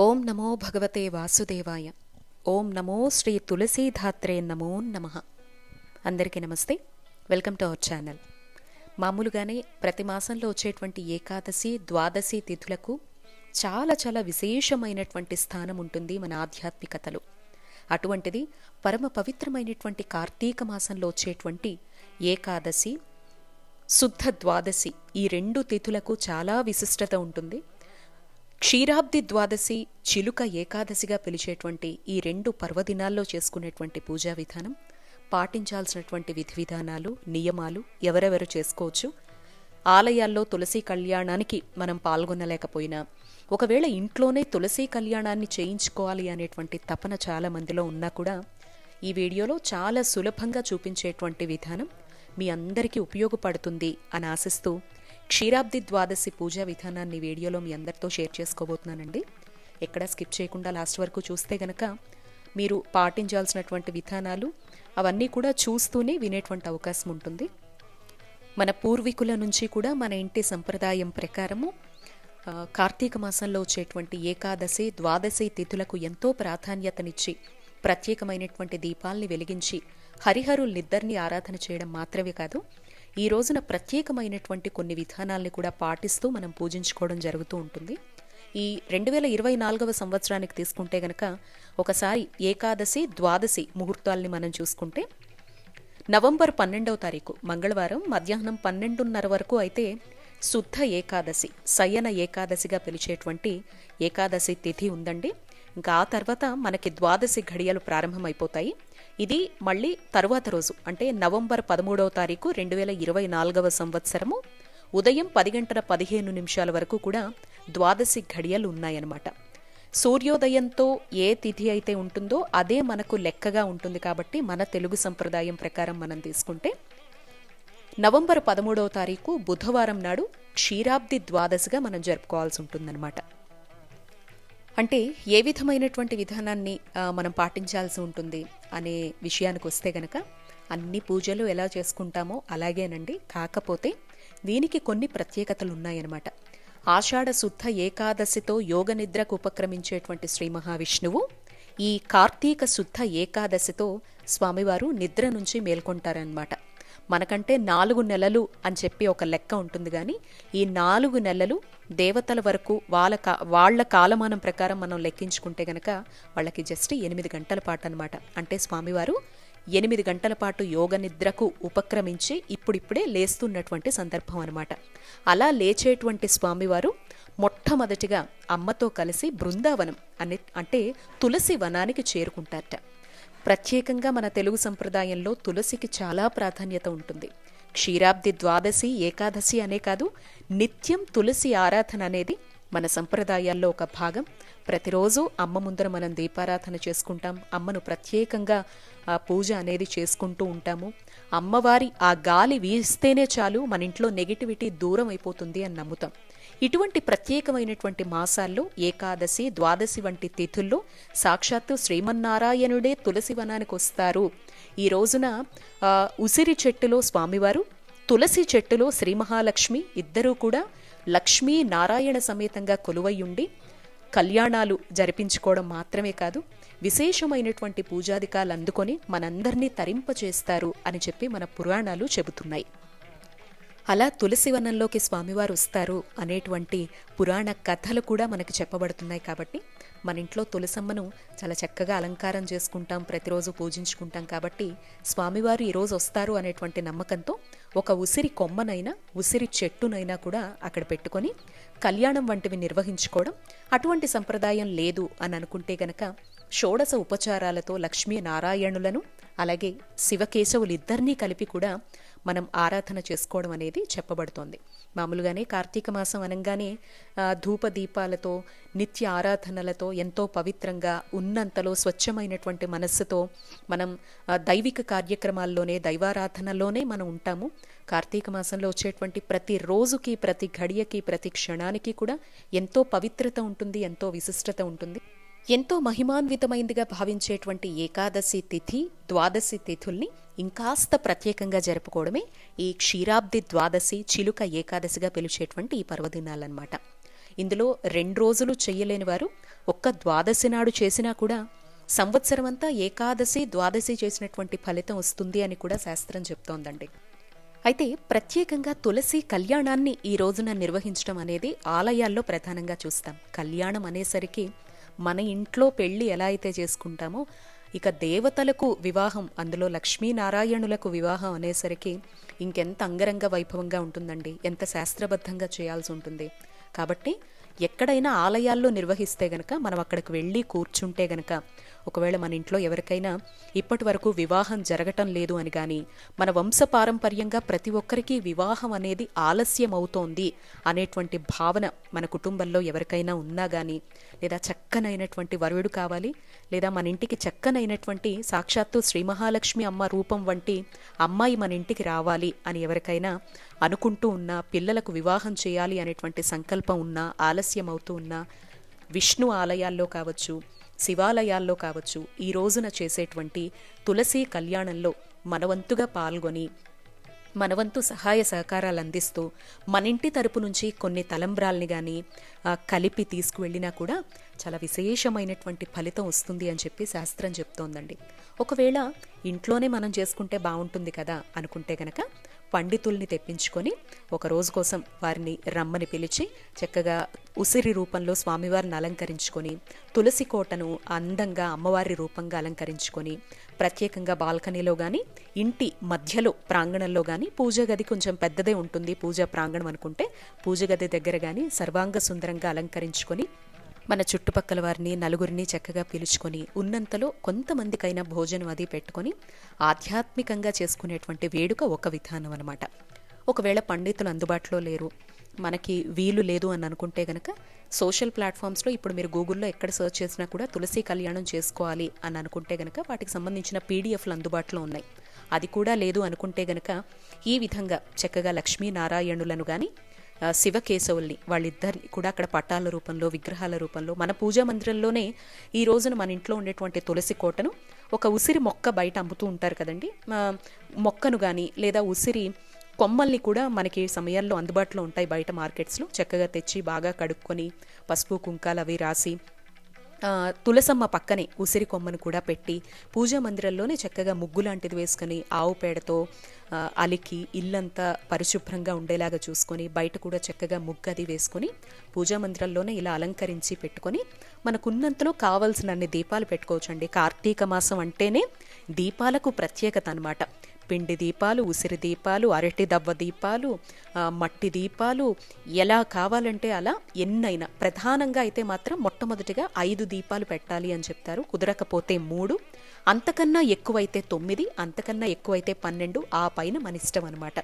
ఓం నమో భగవతే వాసుదేవాయ. ఓం నమో శ్రీ తులసీధాత్రే నమో నమ. అందరికీ నమస్తే. Welcome to our channel. మామూలుగానే ప్రతి మాసంలో వచ్చేటువంటి ఏకాదశి ద్వాదశి తిథులకు చాలా చాలా విశేషమైనటువంటి స్థానం ఉంటుంది మన ఆధ్యాత్మికతలో. అటువంటిది పరమ పవిత్రమైనటువంటి కార్తీక మాసంలో వచ్చేటువంటి ఏకాదశి శుద్ధ ద్వాదశి ఈ రెండు తిథులకు చాలా విశిష్టత ఉంటుంది. క్షీరాబ్ది ద్వాదశి చిలుక ఏకాదశిగా పిలిచేటువంటి ఈ రెండు పర్వదినాల్లో చేసుకునేటువంటి పూజా విధానం పాటించాల్సినటువంటి విధి విధానాలు నియమాలు ఎవరెవరు చేసుకోవచ్చు? ఆలయాల్లో తులసి కళ్యాణానికి మనం పాల్గొనలేకపోయినా ఒకవేళ ఇంట్లోనే తులసి కళ్యాణాన్ని చేయించుకోవాలి అనేటువంటి తపన చాలా మందిలో ఉన్నా కూడా ఈ వీడియోలో చాలా సులభంగా చూపించేటువంటి విధానం మీ అందరికీ ఉపయోగపడుతుంది అని ఆశిస్తూ క్షీరాబ్ది ద్వాదశి పూజా విధానాన్ని వీడియోలో మీ అందరితో షేర్ చేసుకోబోతున్నానండి. ఎక్కడ స్కిప్ చేయకుండా లాస్ట్ వరకు చూస్తే గనక మీరు పాటించాల్సినటువంటి విధానాలు అవన్నీ కూడా చూస్తూనే వినేటువంటి అవకాశం ఉంటుంది. మన పూర్వీకుల నుంచి కూడా మన ఇంటి సంప్రదాయం ప్రకారము కార్తీక మాసంలో వచ్చేటువంటి ఏకాదశి ద్వాదశి తిథులకు ఎంతో ప్రాధాన్యతనిచ్చి ప్రత్యేకమైనటువంటి దీపాల్ని వెలిగించి హరిహరుల్నిద్దరిని ఆరాధన చేయడం మాత్రమే కాదు ఈ రోజున ప్రత్యేకమైనటువంటి కొన్ని విధానాల్ని కూడా పాటిస్తూ మనం పూజించుకోవడం జరుగుతూ ఉంటుంది. ఈ రెండు వేల ఇరవై నాలుగవ సంవత్సరానికి తీసుకుంటే గనక ఒకసారి ఏకాదశి ద్వాదశి ముహూర్తాల్ని మనం చూసుకుంటే నవంబర్ పన్నెండవ తారీఖు మంగళవారం మధ్యాహ్నం పన్నెండున్నర వరకు అయితే శుద్ధ ఏకాదశి సయన ఏకాదశిగా పిలిచేటువంటి ఏకాదశి తిథి ఉందండి. ఇంకా ఆ తర్వాత మనకి ద్వాదశి ఘడియలు ప్రారంభమైపోతాయి. ఇది మళ్ళీ తరువాత రోజు అంటే నవంబర్ పదమూడవ తారీఖు రెండు వేల ఇరవై నాలుగవ సంవత్సరము. ఉదయం పది గంటల పదిహేను నిమిషాల వరకు కూడా ద్వాదశి ఘడియలు ఉన్నాయన్నమాట. సూర్యోదయంతో ఏ తిథి అయితే ఉంటుందో అదే మనకు లెక్కగా ఉంటుంది కాబట్టి మన తెలుగు సంప్రదాయం ప్రకారం మనం తీసుకుంటే నవంబర్ పదమూడవ తారీఖు బుధవారం నాడు క్షీరాబ్ది ద్వాదశిగా మనం జరుపుకోవాల్సి ఉంటుందన్నమాట. అంటే ఏ విధమైనటువంటి విధానాన్ని మనం పాటించాల్సి ఉంటుంది అనే విషయానికి వస్తే గనక అన్ని పూజలు ఎలా చేసుకుంటామో అలాగేనండి. కాకపోతే దీనికి కొన్ని ప్రత్యేకతలు ఉన్నాయన్నమాట. ఆషాఢ శుద్ధ ఏకాదశితో యోగ నిద్రకు ఉపక్రమించేటువంటి శ్రీ మహావిష్ణువు ఈ కార్తీక శుద్ధ ఏకాదశితో స్వామివారు నిద్ర నుంచి మేల్కొంటారనమాట మనకంటే నాలుగు నెలలు అని చెప్పి ఒక లెక్క ఉంటుంది కానీ ఈ నాలుగు నెలలు దేవతల వరకు వాళ్ళ కా వాళ్ళ కాలమానం ప్రకారం మనం లెక్కించుకుంటే గనక వాళ్ళకి జస్ట్ ఎనిమిది గంటల పాటు అనమాట అంటే స్వామివారు ఎనిమిది గంటల పాటు యోగ నిద్రకు ఉపక్రమించి ఇప్పుడిప్పుడే లేస్తున్నటువంటి సందర్భం అనమాట అలా లేచేటువంటి స్వామివారు మొట్టమొదటిగా అమ్మతో కలిసి బృందావనం అనే అంటే తులసి వనానికి చేరుకుంటారట. ప్రత్యేకంగా మన తెలుగు సంప్రదాయంలో తులసికి చాలా ప్రాధాన్యత ఉంటుంది. క్షీరాబ్ది ద్వాదశి ఏకాదశి అనే కాదు నిత్యం తులసి ఆరాధన అనేది మన సంప్రదాయాల్లో ఒక భాగం. ప్రతిరోజు అమ్మ ముందర మనం దీపారాధన చేసుకుంటాం. అమ్మను ప్రత్యేకంగా ఆ పూజ అనేది చేసుకుంటూ ఉంటాము. అమ్మవారి ఆ గాలి వీస్తేనే చాలు మన ఇంట్లో నెగిటివిటీ దూరం అయిపోతుంది అని నమ్ముతాం. ఇటువంటి ప్రత్యేకమైనటువంటి మాసాల్లో ఏకాదశి ద్వాదశి వంటి తిథుల్లో సాక్షాత్తు శ్రీమన్నారాయణుడే తులసి వనానికి వస్తారు. ఈ రోజున ఉసిరి చెట్టులో స్వామివారు తులసి చెట్టులో శ్రీ మహాలక్ష్మి ఇద్దరూ కూడా లక్ష్మీ నారాయణ సమేతంగా కొలువయ్యుండి కళ్యాణాలు జరిపించుకోవడం మాత్రమే కాదు విశేషమైనటువంటి పూజాధికాలు అందుకొని మనందరినీ తరింపచేస్తారు అని చెప్పి మన పురాణాలు చెబుతున్నాయి. అలా తులసి వనంలోకి స్వామివారు వస్తారు అనేటువంటి పురాణ కథలు కూడా మనకి చెప్పబడుతున్నాయి కాబట్టి మన ఇంట్లో తులసమ్మను చాలా చక్కగా అలంకారం చేసుకుంటాం ప్రతిరోజు పూజించుకుంటాం కాబట్టి స్వామివారు ఈరోజు వస్తారు అనేటువంటి నమ్మకంతో ఒక ఉసిరి కొమ్మనైనా ఉసిరి చెట్టునైనా కూడా అక్కడ పెట్టుకొని కళ్యాణం వంటివి నిర్వహించుకోవడం అటువంటి సంప్రదాయం లేదు అని అనుకుంటే గనక షోడశ ఉపచారాలతో లక్ష్మీ నారాయణులను అలాగే శివకేశవులిద్దరినీ కలిపి కూడా మనం ఆరాధన చేసుకోవడం అనేది చెప్పబడుతోంది. మామూలుగానే కార్తీక మాసం అనగానే ధూప దీపాలతో నిత్య ఆరాధనలతో ఎంతో పవిత్రంగా ఉన్నంతలో స్వచ్ఛమైనటువంటి మనస్సుతో మనం దైవిక కార్యక్రమాల్లోనే దైవారాధనలోనే మనం ఉంటాము. కార్తీక మాసంలో వచ్చేటువంటి ప్రతి రోజుకి ప్రతి ఘడియకి ప్రతి క్షణానికి కూడా ఎంతో పవిత్రత ఉంటుంది ఎంతో విశిష్టత ఉంటుంది. ఎంతో మహిమాన్వితమైందిగా భావించేటువంటి ఏకాదశి తిథి ద్వాదశి తిథుల్ని ఇంకాస్త ప్రత్యేకంగా జరుపుకోవడమే ఈ క్షీరాబ్ది ద్వాదశి చిలుక ఏకాదశిగా పిలిచేటువంటి ఈ పర్వదినాలన్నమాట. ఇందులో రెండు రోజులు చెయ్యలేని వారు ఒక్క ద్వాదశి నాడు చేసినా కూడా సంవత్సరం అంతా ఏకాదశి ద్వాదశి చేసినటువంటి ఫలితం వస్తుంది అని కూడా శాస్త్రం చెప్తోందండి. అయితే ప్రత్యేకంగా తులసి కళ్యాణాన్ని ఈ రోజున నిర్వహించడం అనేది ఆలయాల్లో ప్రధానంగా చూస్తాం. కళ్యాణం అనేసరికి మన ఇంట్లో పెళ్ళి ఎలా అయితే చేసుకుంటామో ఇక దేవతలకు వివాహం అందులో లక్ష్మీనారాయణులకు వివాహం అనేసరికి ఇంకెంత అంగరంగ వైభవంగా ఉంటుందండి. ఎంత శాస్త్రబద్ధంగా చేయాల్సి ఉంటుంది. కాబట్టి ఎక్కడైనా ఆలయాల్లో నిర్వహిస్తే గనక మనం అక్కడికి వెళ్ళి కూర్చుంటే గనక ఒకవేళ మన ఇంట్లో ఎవరికైనా ఇప్పటి వరకు వివాహం జరగటం లేదు అని కానీ మన వంశపారంపర్యంగా ప్రతి ఒక్కరికి వివాహం అనేది ఆలస్యం అవుతోంది అనేటువంటి భావన మన కుటుంబంలో ఎవరికైనా ఉన్నా కానీ లేదా చక్కనైనటువంటి వరుడు కావాలి లేదా మన ఇంటికి చక్కనైనటువంటి సాక్షాత్తు శ్రీ మహాలక్ష్మి అమ్మ రూపం వంటి అమ్మాయి మన ఇంటికి రావాలి అని ఎవరికైనా అనుకుంటూ ఉన్నా పిల్లలకు వివాహం చేయాలి అనేటువంటి సంకల్పం ఉన్నా ఆలస్యం అవుతూ ఉన్నా విష్ణు ఆలయాల్లో కావచ్చు శివాలయాల్లో కావచ్చు ఈ రోజున చేసేటువంటి తులసి కళ్యాణంలో మనవంతుగా పాల్గొని మనవంతు సహాయ సహకారాలు అందిస్తూ మన ఇంటి తరపు నుంచి కొన్ని తలంబ్రాల్ని కానీ కలిపి తీసుకువెళ్ళినా కూడా చాలా విశేషమైనటువంటి ఫలితం వస్తుంది అని చెప్పి శాస్త్రం చెప్తోందండి. ఒకవేళ ఇంట్లోనే మనం చేసుకుంటే బాగుంటుంది కదా అనుకుంటే గనక పండితుల్ని తెప్పించుకొని ఒక రోజు కోసం వారిని రమ్మని పిలిచి చక్కగా ఉసిరి రూపంలో స్వామివారిని అలంకరించుకొని తులసి కోటను అందంగా అమ్మవారి రూపంగా అలంకరించుకొని ప్రత్యేకంగా బాల్కనీలో కానీ ఇంటి మధ్యలో ప్రాంగణంలో కానీ పూజ గది కొంచెం పెద్దదే ఉంటుంది పూజా ప్రాంగణం అనుకుంటే పూజ గది దగ్గర కానీ సర్వాంగ సుందరంగా అలంకరించుకొని మన చుట్టుపక్కల వారిని నలుగురిని చక్కగా పిలుచుకొని ఉన్నంతలో కొంతమందికైనా భోజనం అది పెట్టుకొని ఆధ్యాత్మికంగా చేసుకునేటువంటి వేడుక ఒక విధానం అనమాట ఒకవేళ పండితులు అందుబాటులో లేరు మనకి వీలు లేదు అని అనుకుంటే గనక సోషల్ ప్లాట్ఫామ్స్లో ఇప్పుడు మీరు గూగుల్లో ఎక్కడ సెర్చ్ చేసినా కూడా తులసి కళ్యాణం చేసుకోవాలి అని అనుకుంటే గనక వాటికి సంబంధించిన పీడిఎఫ్లు అందుబాటులో ఉన్నాయి. అది కూడా లేదు అనుకుంటే గనక ఈ విధంగా చక్కగా లక్ష్మీనారాయణులను కానీ శివకేశవుల్ని వాళ్ళిద్దరిని కూడా అక్కడ పట్టాల రూపంలో విగ్రహాల రూపంలో మన పూజా మందిరంలోనే ఈ రోజున మన ఇంట్లో ఉండేటువంటి తులసి కోటను ఒక ఉసిరి మొక్క బయట అమ్ముతూ ఉంటారు కదండి. మొక్కను కానీ లేదా ఉసిరి కొమ్మల్ని కూడా మనకి సమయాల్లో అందుబాటులో ఉంటాయి బయట మార్కెట్స్లో. చక్కగా తెచ్చి బాగా కడుక్కొని పసుపు కుంకాలు అవి రాసి తులసమ్మ పక్కనే ఉసిరి కొమ్మను కూడా పెట్టి పూజా మందిరంలోనే చక్కగా ముగ్గు లాంటిది వేసుకొని ఆవు పేడతో అలికి ఇల్లంతా పరిశుభ్రంగా ఉండేలాగా చూసుకొని బయట కూడా చక్కగా ముగ్గు అది వేసుకొని పూజా మందిరంలోనే ఇలా అలంకరించి పెట్టుకొని మనకున్నంతలో కావలసినన్ని దీపాలు పెట్టుకోవచ్చండి. కార్తీక మాసం అంటేనే దీపాలకు ప్రత్యేకత అనమాట పిండి దీపాలు ఉసిరి దీపాలు అరటి దవ్వ దీపాలు మట్టి దీపాలు ఎలా కావాలంటే అలా ఎన్నైనా ప్రధానంగా అయితే మాత్రం మొట్టమొదటిగా ఐదు దీపాలు పెట్టాలి అని చెప్తారు. కుదరకపోతే మూడు అంతకన్నా ఎక్కువైతే తొమ్మిది అంతకన్నా ఎక్కువైతే పన్నెండు ఆ పైన మన ఇష్టం అనమాట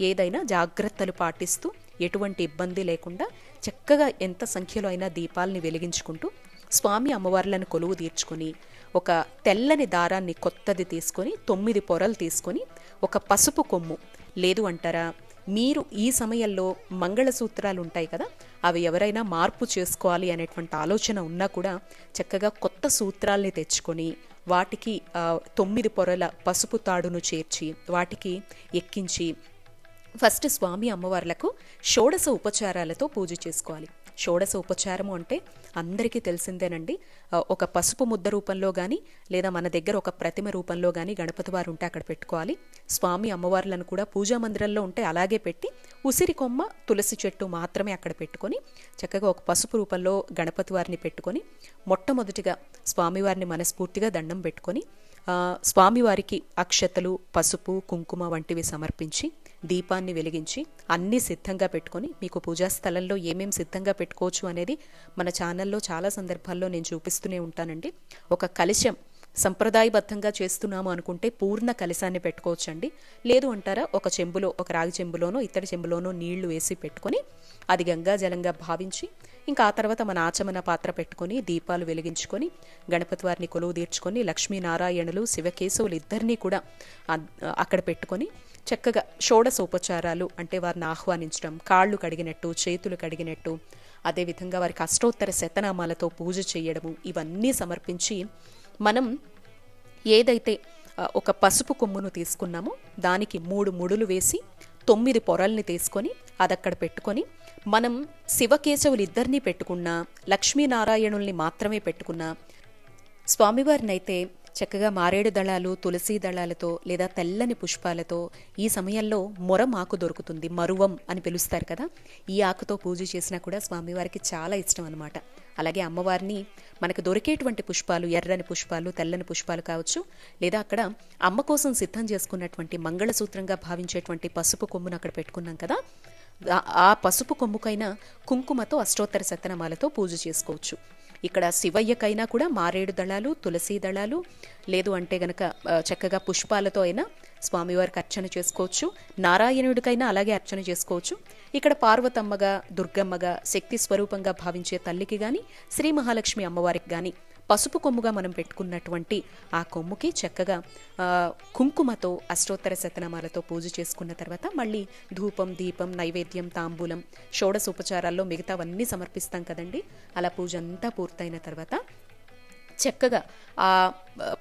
ఏదైనా జాగ్రత్తలు పాటిస్తూ ఎటువంటి ఇబ్బంది లేకుండా చక్కగా ఎంత సంఖ్యలో అయినా దీపాలని వెలిగించుకుంటూ స్వామి అమ్మవార్లను కొలువు తీర్చుకుని ఒక తెల్లని దారాన్ని కొత్తది తీసుకొని తొమ్మిది పొరలు తీసుకొని ఒక పసుపు కొమ్ము. లేదు అంటారా? మీరు ఈ సమయంలో మంగళసూత్రాలు ఉంటాయి కదా అవి ఎవరైనా మార్పు చేసుకోవాలి అనేటువంటి ఆలోచన ఉన్నా కూడా చక్కగా కొత్త సూత్రాల్ని తెచ్చుకొని వాటికి తొమ్మిది పొరల పసుపు తాడును చేర్చి వాటికి ఎక్కించి ఫస్ట్ స్వామి అమ్మవార్లకు షోడశ ఉపచారాలతో పూజ చేసుకోవాలి. షోడశ ఉపచారము అంటే అందరికీ తెలిసిందేనండి. ఒక పసుపు ముద్ద రూపంలో కానీ లేదా మన దగ్గర ఒక ప్రతిమ రూపంలో కానీ గణపతి వారు ఉంటే అక్కడ పెట్టుకోవాలి. స్వామి అమ్మవార్లను కూడా పూజా మందిరంలో ఉంటే అలాగే పెట్టి ఉసిరి కొమ్మ తులసి చెట్టు మాత్రమే అక్కడ పెట్టుకొని చక్కగా ఒక పసుపు రూపంలో గణపతి వారిని పెట్టుకొని మొట్టమొదటిగా స్వామివారిని మనస్ఫూర్తిగా దండం పెట్టుకొని స్వామివారికి అక్షతలు పసుపు కుంకుమ వంటివి సమర్పించి దీపాన్ని వెలిగించి అన్నీ సిద్ధంగా పెట్టుకొని మీకు పూజా స్థలంలో ఏమేం సిద్ధంగా పెట్టుకోవచ్చు అనేది మన ఛానల్లో చాలా సందర్భాల్లో నేను చూపిస్తూనే ఉంటానండి. ఒక కలశం సంప్రదాయబద్ధంగా చేస్తున్నాము అనుకుంటే పూర్ణ కలశాన్ని పెట్టుకోవచ్చండి. లేదు అంటారా ఒక చెంబులో ఒక రాగి చెంబులోనో ఇత్తడి చెంబులోనో నీళ్ళు వేసి పెట్టుకొని అది గంగా జలంగా భావించి ఇంకా ఆ తర్వాత మన ఆచమన పాత్ర పెట్టుకొని దీపాలు వెలిగించుకొని గణపతి వారిని కొలువు తీర్చుకొని లక్ష్మీనారాయణులు శివకేశవులు ఇద్దరినీ కూడా అక్కడ పెట్టుకొని చక్కగా షోడసోపచారాలు అంటే వారిని ఆహ్వానించడం కాళ్ళు కడిగినట్టు చేతులు కడిగినట్టు అదేవిధంగా వారికి అష్టోత్తర శతనామాలతో పూజ చేయడము ఇవన్నీ సమర్పించి మనం ఏదైతే ఒక పసుపు కొమ్మును తీసుకున్నామో దానికి మూడు ముడులు వేసి తొమ్మిది పొరల్ని తీసుకొని అదక్కడ పెట్టుకొని మనం శివకేశవులు ఇద్దరినీ పెట్టుకున్నా లక్ష్మీనారాయణుల్ని మాత్రమే పెట్టుకున్నా స్వామివారినైతే చక్కగా మారేడు దళాలు తులసి దళాలతో లేదా తెల్లని పుష్పాలతో ఈ సమయంలో మొరం ఆకు దొరుకుతుంది. మరువం అని పిలుస్తారు కదా. ఈ ఆకుతో పూజ చేసినా కూడా స్వామివారికి చాలా ఇష్టం అనమాట అలాగే అమ్మవారిని మనకు దొరికేటువంటి పుష్పాలు ఎర్రని పుష్పాలు తెల్లని పుష్పాలు కావచ్చు లేదా అక్కడ అమ్మ కోసం సిద్ధం చేసుకున్నటువంటి మంగళసూత్రంగా భావించేటువంటి పసుపు కొమ్మును అక్కడ పెట్టుకున్నాం కదా. ఆ- ఆ పసుపు కొమ్ముకైన కుంకుమతో అష్టోత్తర శతనమాలతో పూజ చేసుకోవచ్చు. ఇక్కడ శివయ్యకైనా కూడా మారేడు దళాలు తులసి దళాలు లేదు అంటే గనక చక్కగా పుష్పాలతో అయినా స్వామివారికి అర్చన చేసుకోవచ్చు. నారాయణుడికైనా అలాగే అర్చన చేసుకోవచ్చు. ఇక్కడ పార్వతమ్మగా దుర్గమ్మగా శక్తి స్వరూపంగా భావించే తల్లికి కానీ శ్రీ మహాలక్ష్మి అమ్మవారికి గాని పసుపు కొమ్ముగా మనం పెట్టుకున్నటువంటి ఆ కొమ్ముకి చక్కగా కుంకుమతో అష్టోత్తర శతనామాలతో పూజ చేసుకున్న తర్వాత మళ్ళీ ధూపం దీపం నైవేద్యం తాంబూలం షోడశ ఉపచారాల్లో మిగతావన్నీ సమర్పిస్తాం కదండి. అలా పూజ అంతా పూర్తయిన తర్వాత చక్కగా ఆ,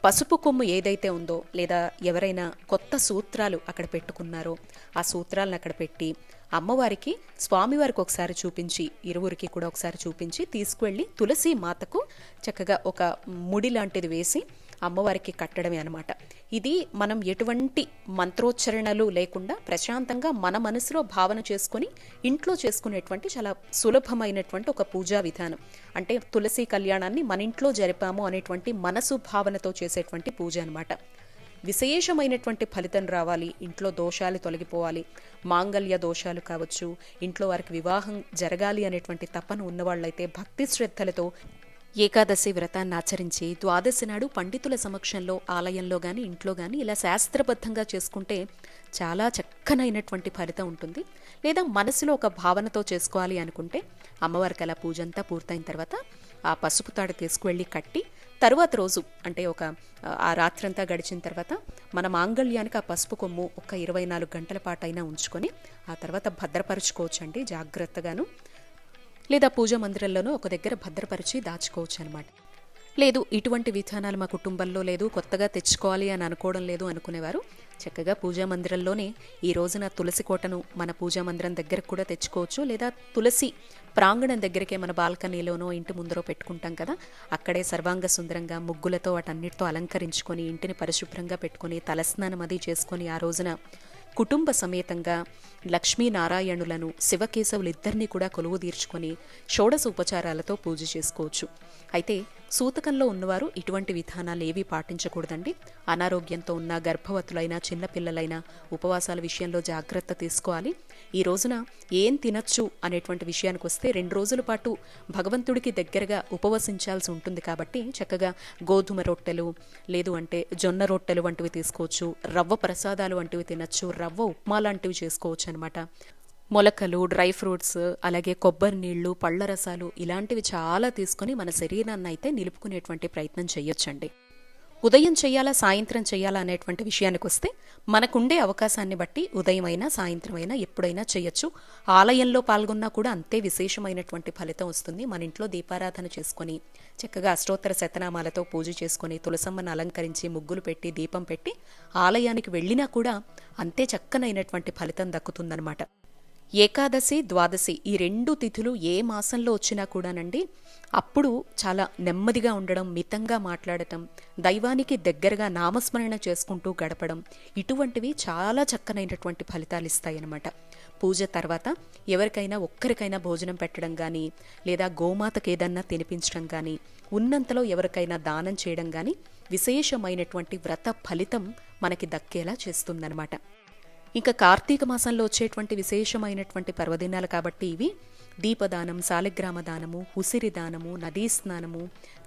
పసుపు కొమ్ము ఏదైతే ఉందో లేదా ఎవరైనా కొత్త సూత్రాలు అక్కడ పెట్టుకున్నారో ఆ సూత్రాలను అక్కడ పెట్టి అమ్మవారికి స్వామివారికి ఒకసారి చూపించి ఇరువురికి కూడా ఒకసారి చూపించి తీసుకువెళ్ళి తులసి మాతకు చక్కగా ఒక ముడి లాంటిది వేసి అమ్మవారికి కట్టడమే అనమాట ఇది మనం ఎటువంటి మంత్రోచ్చరణలు లేకుండా ప్రశాంతంగా మన మనసులో భావన చేసుకొని ఇంట్లో చేసుకునేటువంటి చాలా సులభమైనటువంటి ఒక పూజా విధానం. అంటే తులసి కళ్యాణాన్ని మన ఇంట్లో జరిపాము అనేటువంటి మనసు భావనతో చేసేటువంటి పూజ అనమాట విశేషమైనటువంటి ఫలితం రావాలి. ఇంట్లో దోషాలు తొలగిపోవాలి. మాంగల్య దోషాలు కావచ్చు ఇంట్లో వారికి వివాహం జరగాలి అనేటువంటి తపన ఉన్నవాళ్ళైతే భక్తి శ్రద్ధలతో ఏకాదశి వ్రతాన్ని ఆచరించి ద్వాదశి నాడు పండితుల సమక్షంలో ఆలయంలో గాని ఇంట్లో గాని ఇలా శాస్త్రబద్ధంగా చేసుకుంటే చాలా చక్కనైనటువంటి ఫలితం ఉంటుంది. లేదా మనసులో ఒక భావనతో చేసుకోవాలి అనుకుంటే అమ్మవారికి అలా పూజంతా పూర్తయిన తర్వాత ఆ పసుపు తాడు తీసుకువెళ్ళి కట్టి తరువాత రోజు అంటే ఒక ఆ రాత్రంతా గడిచిన తర్వాత మన మాంగళ్యానికి ఆ పసుపు కొమ్ము ఒక ఇరవై నాలుగు గంటల పాటైనా ఉంచుకొని ఆ తర్వాత భద్రపరచుకోవచ్చు అండి జాగ్రత్తగాను. లేదా పూజ మందిరంలోనూ ఒక దగ్గర భద్రపరిచి దాచుకోవచ్చు అనమాట లేదు ఇటువంటి విధానాలు మా కుటుంబంలో లేదు కొత్తగా తెచ్చుకోవాలి అని అనుకోవడం లేదు అనుకునేవారు. చక్కగా పూజా మందిరంలోనే ఈ రోజున తులసి కోటను మన పూజా మందిరం దగ్గరకు కూడా తెచ్చుకోవచ్చు. లేదా తులసి ప్రాంగణం దగ్గరికే మన బాల్కనీలోనో ఇంటి ముందరో పెట్టుకుంటాం కదా. అక్కడే సర్వాంగ సుందరంగా ముగ్గులతో వాటన్నిటితో అలంకరించుకొని ఇంటిని పరిశుభ్రంగా పెట్టుకొని తలస్నానం అది చేసుకొని ఆ రోజున కుటుంబ సమేతంగా లక్ష్మీనారాయణులను శివకేశవులిద్దరినీ కూడా కొలువు తీర్చుకొని షోడశ ఉపచారాలతో పూజ చేసుకోవచ్చు. అయితే సూతకంలో ఉన్నవారు ఇటువంటి విధానాలు ఏవీ పాటించకూడదండి. అనారోగ్యంతో ఉన్న గర్భవతులైనా చిన్నపిల్లలైనా ఉపవాసాల విషయంలో జాగ్రత్త తీసుకోవాలి. ఈ రోజున ఏం తినచ్చు అనేటువంటి విషయానికి వస్తే రెండు రోజుల పాటు భగవంతుడికి దగ్గరగా ఉపవసించాల్సి ఉంటుంది కాబట్టి చక్కగా గోధుమ రొట్టెలు లేదు అంటే జొన్న రొట్టెలు వంటివి తీసుకోవచ్చు రవ్వ ప్రసాదాలు వంటివి తినచ్చు రవ్వ ఉప్మా లాంటివి చేసుకోవచ్చు అనమాట మొలకలు డ్రై ఫ్రూట్స్ అలాగే కొబ్బరి నీళ్ళు పళ్ళ రసాలు ఇలాంటివి చాలా తీసుకొని మన శరీరాన్ని అయితే నిలుపుకునేటువంటి ప్రయత్నం చేయొచ్చండి. ఉదయం చేయాలా సాయంత్రం చేయాలా అనేటువంటి విషయానికి వస్తే మనకుండే అవకాశాన్ని బట్టి ఉదయం అయినా సాయంత్రం అయినా ఎప్పుడైనా చేయొచ్చు. ఆలయంలో పాల్గొన్నా కూడా అంతే విశేషమైనటువంటి ఫలితం వస్తుంది. మన ఇంట్లో దీపారాధన చేసుకొని చక్కగా అష్టోత్తర శతనామాలతో పూజ చేసుకొని తులసమ్మను అలంకరించి ముగ్గులు పెట్టి దీపం పెట్టి ఆలయానికి వెళ్ళినా కూడా అంతే చక్కనైనటువంటి ఫలితం దక్కుతుందనమాట ఏకాదశి ద్వాదశి ఈ రెండు తిథులు ఏ మాసంలో వచ్చినా కూడానండి అప్పుడు చాలా నెమ్మదిగా ఉండడం మితంగా మాట్లాడటం దైవానికి దగ్గరగా నామస్మరణ చేసుకుంటూ గడపడం ఇటువంటివి చాలా చక్కనైనటువంటి ఫలితాలు ఇస్తాయన్నమాట. పూజ తర్వాత ఎవరికైనా ఒక్కరికైనా భోజనం పెట్టడం కానీ లేదా గోమాతకు ఏదన్నా తినిపించడం కానీ ఉన్నంతలో ఎవరికైనా దానం చేయడం కానీ విశేషమైనటువంటి వ్రత ఫలితం మనకి దక్కేలా చేస్తుందన్నమాట. ఇంకా కార్తీక మాసంలో వచ్చేటువంటి విశేషమైనటువంటి పర్వదినాలు కాబట్టి ఇవి. దీపదానం శాలిగ్రామ దానము ఉసిరి దానము నదీ స్నానము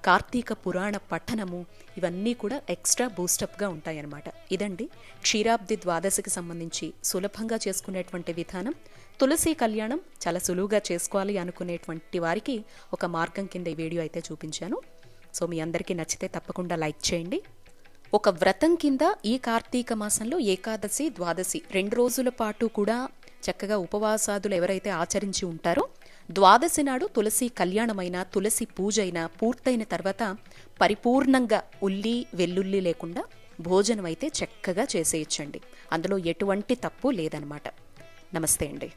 కార్తీక పురాణ పఠనము ఇవన్నీ కూడా ఎక్స్ట్రా బూస్టప్గా ఉంటాయన్నమాట. ఇదండి క్షీరాబ్ది ద్వాదశికి సంబంధించి సులభంగా చేసుకునేటువంటి విధానం. తులసి కళ్యాణం చాలా సులువుగా చేసుకోవాలి అనుకునేటువంటి వారికి ఒక మార్గం కింద ఈ వీడియో అయితే చూపించాను. సో మీ అందరికీ నచ్చితే తప్పకుండా లైక్ చేయండి. ఒక వ్రతం కింద ఈ కార్తీక మాసంలో ఏకాదశి ద్వాదశి రెండు రోజుల పాటు కూడా చక్కగా ఉపవాసాదులు ఎవరైతే ఆచరించి ఉంటారో ద్వాదశి నాడు తులసి కళ్యాణమైన తులసి పూజ అయినా పూర్తయిన తర్వాత పరిపూర్ణంగా ఉల్లి వెల్లుల్లి లేకుండా భోజనం అయితే చక్కగా చేసేయచ్చండి. అందులో ఎటువంటి తప్పు లేదనమాట. నమస్తే అండి.